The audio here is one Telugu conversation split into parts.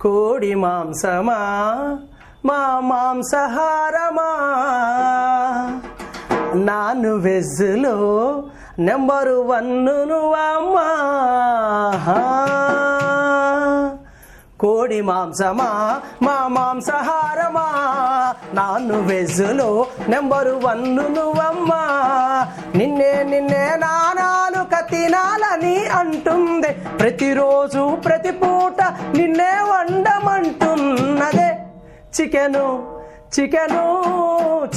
కోడి మాంసమా? మా మాంసహారమా? నాన్ వెజ్లో నెంబరు వన్ను నువ్వమ్మా కోడి మాంసమా? మా మాంసహారమా? నాన్ వెజ్లో నెంబరు వన్ను నువ్వమ్మా నిన్నే నిన్నే నా తినాలని అంటుంది. ప్రతిరోజు ప్రతి పూట నిన్నే వండమంటున్నదే. చికెను చికెను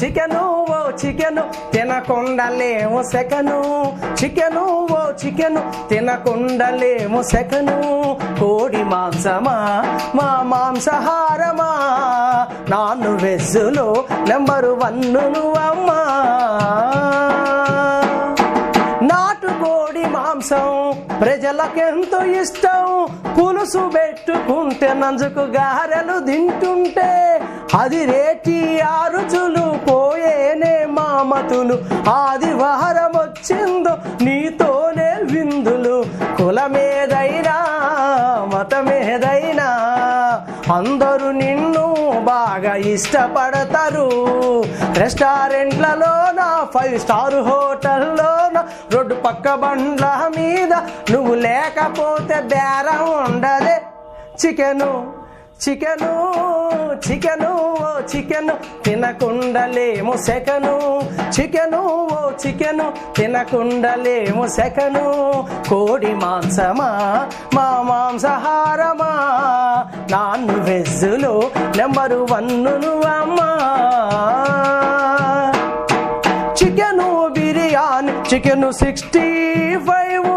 చికెను ఓ చికెను తినకుండలేము సెకను. చికెను ఓ చికెను తినకుండలేము సెకను. కోడి మాంసమా మా మాంసహారమా? నాన్ వెజ్లో నెంబరు వన్ను అమ్మా. మాంసం. ప్రజలకెంతో ఇష్టం. పులుసు పెట్టుకుంటే నంజుకు గారెలు తింటుంటే అది రేటి ఆరుచులు పోయేనే మామతులు. ఆదివారం వచ్చిందో నీతోనే విందులు. కులమేదైనా మతమే ఇష్టపడతారు. రెస్టారెంట్లలోన ఫైవ్ స్టార్ హోటల్లోన రోడ్డు పక్క బండ్ల మీద నువ్వు లేకపోతే బేరం ఉండదే. చికెను చికెను చికెను ఓ చికెను తినకుండలేము సెకను. చికెను ఓ చికెను తినకుండలేము సెకను. కోడి మాంసమా మా మాంసహా నాన్ వెజ్లో number one నువ్వమ్మా chicken biryani chicken sixty five.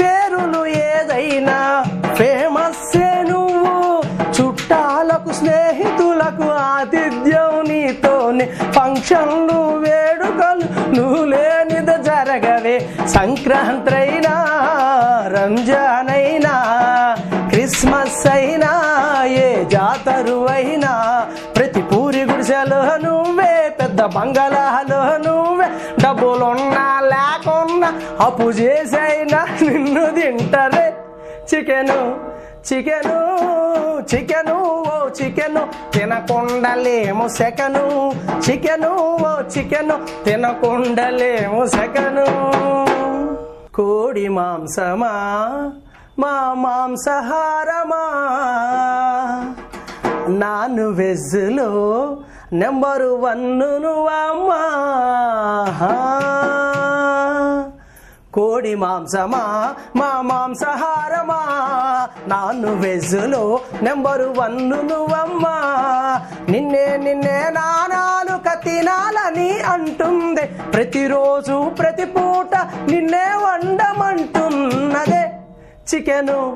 పేరులు ఏదైనా ఫేమస్ నువ్వు. చుట్టాలకు స్నేహితులకు ఆతిథ్యం నీతోనే ఫంక్షన్లు వేడుకలు నువ్వు లేనిద జరగవే. సంక్రాంతి అయినా రంజాన్ అయినా క్రిస్మస్ నువ్వే పెద్ద బంగళాలో నువ్వే డబ్బులున్నా లేకున్నా అప్పు చేసైనా నిన్ను తింటరే. చికెను చికెను చికెను ఓ చికెను తినకుండలేము సెకను. చికెను ఓ చికెను తినకుండలేము సెకను. కోడి మాంసమా? మా మాంసహారమా? నాన్ వెజ్లో నెంబరు వన్ను నువ్వమ్మా కోడి మాంసమా? మా మాంసహారమా? నాన్ వెజ్జులు నెంబరు వన్ను నువ్వమ్మా నిన్నే నిన్నే నానాలు కతినాలని అంటుంది. ప్రతిరోజు ప్రతి పూట నిన్నే వండమంటున్నదే. చికెను